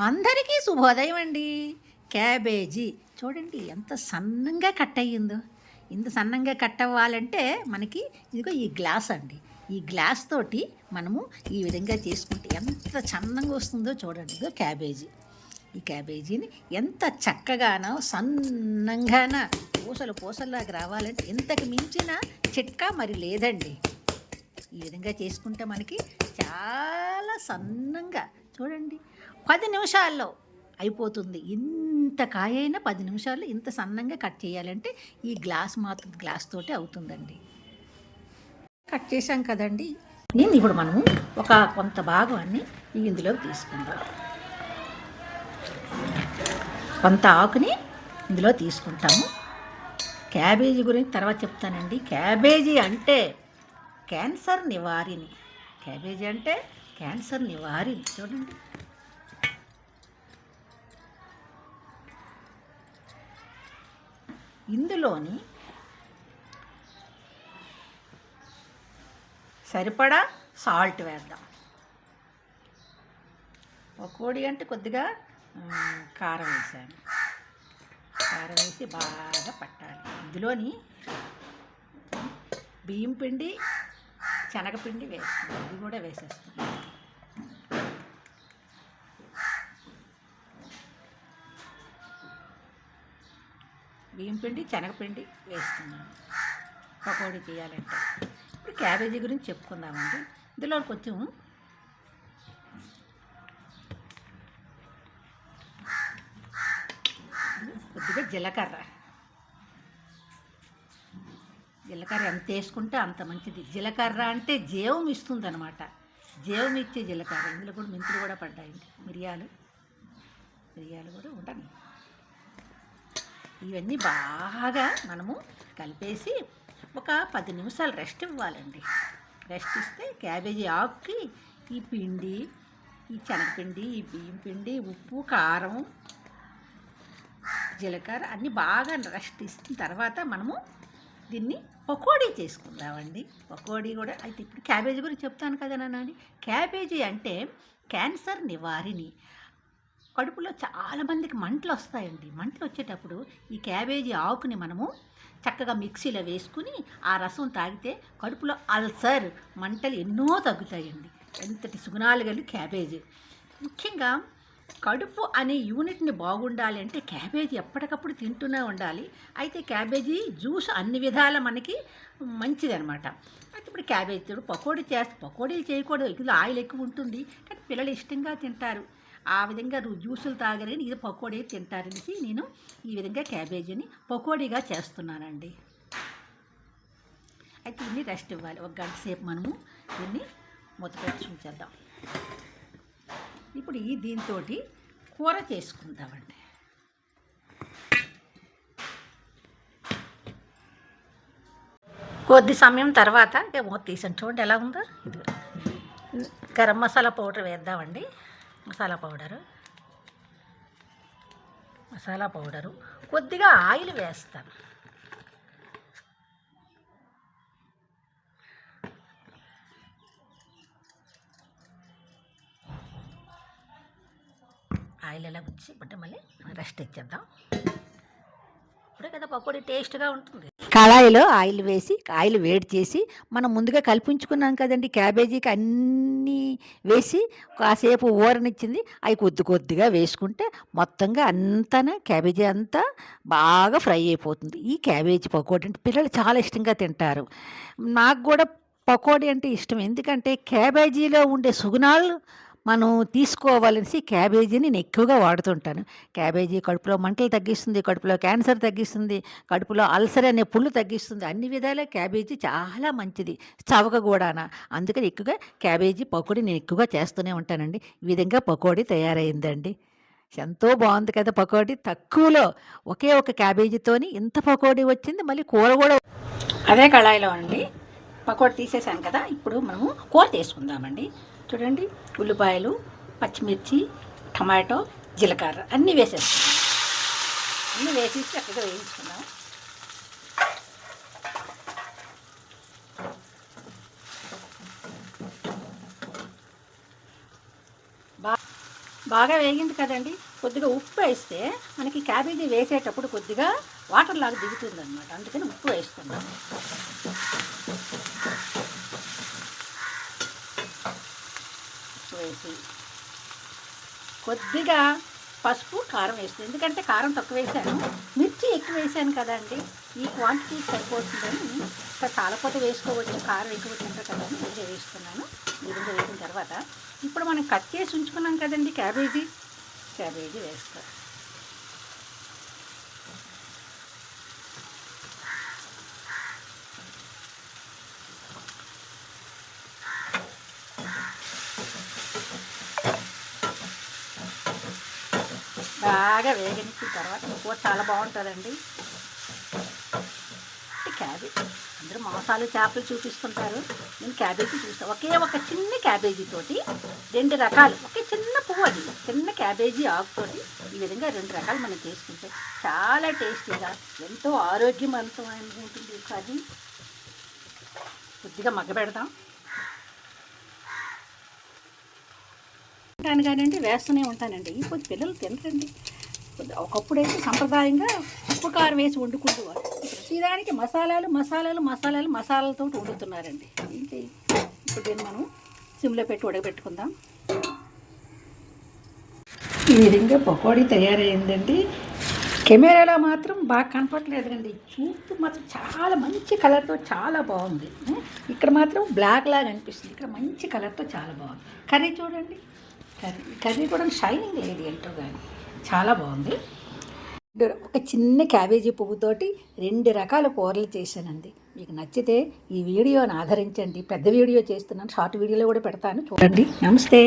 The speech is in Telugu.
అందరికీ శుభోదయం అండి. క్యాబేజీ. చూడండి ఎంత సన్నంగా కట్ అయ్యిందో. ఇంత సన్నంగా కట్ అవ్వాలంటే మనకి ఇదిగో ఈ గ్లాస్ అండి. ఈ గ్లాస్ తోటి మనము ఈ విధంగా చేసుకుంటే ఎంత చందంగా వస్తుందో చూడండి. ఇదిగో క్యాబేజీ. ఈ క్యాబేజీని ఎంత చక్కగానో సన్నంగాన పూసలు పూసల్లాగా రావాలంటే ఇంతకు మించిన చిట్కా మరి లేదండి. ఈ విధంగా చేసుకుంటే మనకి చాలా సన్నంగా. చూడండి. పది నిమిషాల్లో అయిపోతుంది. ఇంత కాయ అయినా పది నిమిషాల్లో ఇంత సన్నంగా కట్ చేయాలంటే ఈ గ్లాస్ మాత్రం గ్లాస్ తోటి అవుతుందండి. కట్ చేశాం కదండి. నేను ఇప్పుడు మనము ఒక కొంత భాగాన్ని ఇందులోకి తీసుకుందాం. కొంత ఆకుని ఇందులో తీసుకుంటాము. క్యాబేజీ గురించి తర్వాత చెప్తానండి. క్యాబేజీ అంటే క్యాన్సర్ నివారిణి. క్యాబేజీ అంటే క్యాన్సర్ నివారిణి. చూడండి. ఇందులోని సరిపడా సాల్ట్ వేద్దాం. ఒక కోడి అంటే కొద్దిగా కారం వేసాను. కారం వేసి బాగా పట్టాలి. ఇందులోని బియ్యం పిండి శనగపిండి వేస్తుంది ఇది కూడా వేసేస్తుంది బియ్యం పిండి శనగపిండి వేస్తున్నాను. పకోడీ చేయాలంటే. ఇప్పుడు క్యాబేజీ గురించి చెప్పుకుందామండి. ఇందులో కొంచెం కొద్దిగా జీలకర్ర. జీలకర్ర ఎంత వేసుకుంటే అంత మంచిది. జీలకర్ర అంటే జీవం ఇస్తుంది అనమాట జీవం ఇచ్చే జీలకర్ర. ఇందులో కూడా మెంతులు కూడా పడ్డాయి మిరియాలు. మిరియాలు కూడా ఉంటాయి. ఇవన్నీ బాగా మనము కలిపేసి ఒక పది నిమిషాలు రెస్ట్ ఇవ్వాలండి. రెస్ట్ ఇస్తే క్యాబేజీ ఆకుకి ఈ పిండి ఈ శనగపిండి ఈ బియ్యం పిండి ఉప్పు కారం జీలకర్ర అన్నీ బాగా రెస్ట్ ఇచ్చిన తర్వాత మనము దీన్ని పకోడీ చేసుకుందామండి. పకోడీ కూడా అయితే ఇప్పుడు క్యాబేజీ గురించి చెప్తాను కదా నాన్న క్యాబేజీ అంటే క్యాన్సర్ నివారిణి. కడుపులో చాలా మందికి మంటలు వస్తాయండి. మంటలు వచ్చేటప్పుడు ఈ క్యాబేజీ ఆకుని మనము చక్కగా మిక్సీలో వేసుకుని ఆ రసం తాగితే కడుపులో అల్సర్ మంటలు ఎన్నో తగ్గుతాయండి. ఎంతటి సుగుణాలు కలిగి క్యాబేజీ. ముఖ్యంగా కడుపు అనే యూనిట్ని బాగుండాలి అంటే క్యాబేజీ ఎప్పటికప్పుడు తింటూనే ఉండాలి. అయితే క్యాబేజీ జ్యూస్ అన్ని విధాల మనకి మంచిదనమాట. అయితే ఇప్పుడు క్యాబేజీ తిడు పకోడీ చేస్తే పకోడీలు చేయకూడదు. ఇందులో ఆయిల్ ఎక్కువ ఉంటుంది. కానీ పిల్లలు ఇష్టంగా తింటారు. ఆ విధంగా జ్యూసులు తాగరని ఇది పకోడీ తింటారనేసి నేను ఈ విధంగా క్యాబేజీని పకోడీగా చేస్తున్నానండి. అయితే దీన్ని రెస్ట్ ఇవ్వాలి. ఒక గంట సేపు మనము దీన్ని మూత పెట్టి ఉంచేద్దాం. ఇప్పుడు ఈ దీంతో కూర చేసుకుందామండి. కొద్ది సమయం తర్వాత ఇక మూత తీసాను. చూడండి ఎలా ఉందో. ఇది గరం మసాలా పౌడర్ వేద్దామండి. మసాలా పౌడరు. మసాలా పౌడరు. కొద్దిగా ఆయిల్ వేస్తాను. ఆయిల్ ఎలా వచ్చి బట్ట మళ్ళీ రెస్ట్ ఇచ్చేద్దాం. ఇప్పుడే కదా పకోడీ టేస్ట్గా ఉంటుంది. కళాయిలో ఆయిల్ వేసి ఆయిల్ వేడి చేసి మనం ముందుగా కల్పించుకున్నాం కదండి క్యాబేజీకి అన్నీ వేసి కాసేపు ఊరనిచ్చింది. అవి కొద్ది కొద్దిగా వేసుకుంటే మొత్తంగా అంతా క్యాబేజీ అంతా బాగా ఫ్రై అయిపోతుంది. ఈ క్యాబేజీ పకోడీ అంటే పిల్లలు చాలా ఇష్టంగా తింటారు. నాకు కూడా పకోడీ అంటే ఇష్టం. ఎందుకంటే క్యాబేజీలో ఉండే సుగుణాలు మనం తీసుకోవాలనేసి క్యాబేజీని నేను ఎక్కువగా వాడుతుంటాను. క్యాబేజీ కడుపులో మంటలు తగ్గిస్తుంది కడుపులో క్యాన్సర్ తగ్గిస్తుంది కడుపులో అల్సర్ అనే పుళ్ళు తగ్గిస్తుంది. అన్ని విధాలా క్యాబేజీ చాలా మంచిది చవక కూడానా అందుకని ఎక్కువగా క్యాబేజీ పకోడీ నేను ఎక్కువగా చేస్తూనే ఉంటానండి. ఈ విధంగా పకోడీ తయారైందండి. ఎంతో బాగుంది కదా పకోడీ. తక్కువలో ఒకే ఒక క్యాబేజీతోని ఇంత పకోడీ వచ్చింది మళ్ళీ కూర కూడా అదే కళాయిలో అండి. పకోడీ తీసేసాను కదా ఇప్పుడు మనము కూర తీసుకుందామండి. చూడండి. ఉల్లిపాయలు పచ్చిమిర్చి టమాటో జీలకర్ర అన్నీ వేసేస్తాం అన్నీ వేసి చక్కగా వేయించుకున్నాం బాగా వేగింది కదండి. కొద్దిగా ఉప్పు వేస్తే మనకి క్యాబేజీ వేసేటప్పుడు కొద్దిగా వాటర్ లాగా దిగుతుంది అనమాట అందుకని ఉప్పు వేసుకుందాం వేసి. కొద్దిగా పసుపు కారం వేస్తుంది ఎందుకంటే కారం తక్కువ వేసాను. మిర్చి ఎక్కువ వేసాను కదండి. ఈ క్వాంటిటీ సరిపోతుందని ఇంకా చాలపోతే వేసుకోవచ్చు కారం ఎక్కువ తింటారు కదా అని వేసుకున్నాను. వేస్తున్నాను విధంగా వేసిన తర్వాత ఇప్పుడు మనం కట్ చేసి ఉంచుకున్నాం కదండి క్యాబేజీ. క్యాబేజీ వేస్తాం బాగా వేగనిచ్చిన తర్వాత కూర చాలా బాగుంటుందండి. క్యాబేజ్. అందరూ మాంసాలు చేపలు చూపిస్తుంటారు. నేను క్యాబేజీ చూస్తాను ఒకే ఒక చిన్న క్యాబేజీతోటి రెండు రకాలు. ఒకే చిన్న పువ్వు అది. చిన్న క్యాబేజీ ఆకుతోటి ఈ విధంగా రెండు రకాలు మనం చేసుకుంటే చాలా టేస్టీగా ఎంతో ఆరోగ్యవంతమైన ఉంటుంది కర్రీ. కొద్దిగా మగ్గబెడదాం. ఉంటాను కానండి వేస్తూనే ఉంటానండి. ఈ కొద్ది పిల్లలు తినరండి. ఒకప్పుడు ఒకప్పుడైతే సంప్రదాయంగా ఉప్పు కారం వేసి వండుకుంటేవారు ప్రతిదానికి మసాలాలు మసాలాలు మసాలాలు మసాలాలతో వండుతున్నారండి. ఏంటి? ఇప్పుడు దీన్ని మనం సిమ్లో పెట్టి ఉడకబెట్టుకుందాం. ఈ విధంగా పకోడీ తయారైందండి. కెమెరాలో మాత్రం బాగా కనపడలేదండి చూపు మాత్రం చాలా మంచి కలర్తో చాలా బాగుంది. ఇక్కడ మాత్రం బ్లాక్ లాగా అనిపిస్తుంది. ఇక్కడ మంచి కలర్తో చాలా బాగుంది. కర్రీ చూడండి. కర్రీ. కర్రీ కూడా షైనింగ్ లేదు ఏంటో కానీ చాలా బాగుంది. ఒక చిన్న క్యాబేజీ పువ్వుతోటి రెండు రకాల కూరలు చేశానండి. మీకు నచ్చితే ఈ వీడియోని ఆదరించండి. పెద్ద వీడియో చేస్తున్నాను. షార్ట్ వీడియోలో కూడా పెడతాను. చూడండి. నమస్తే.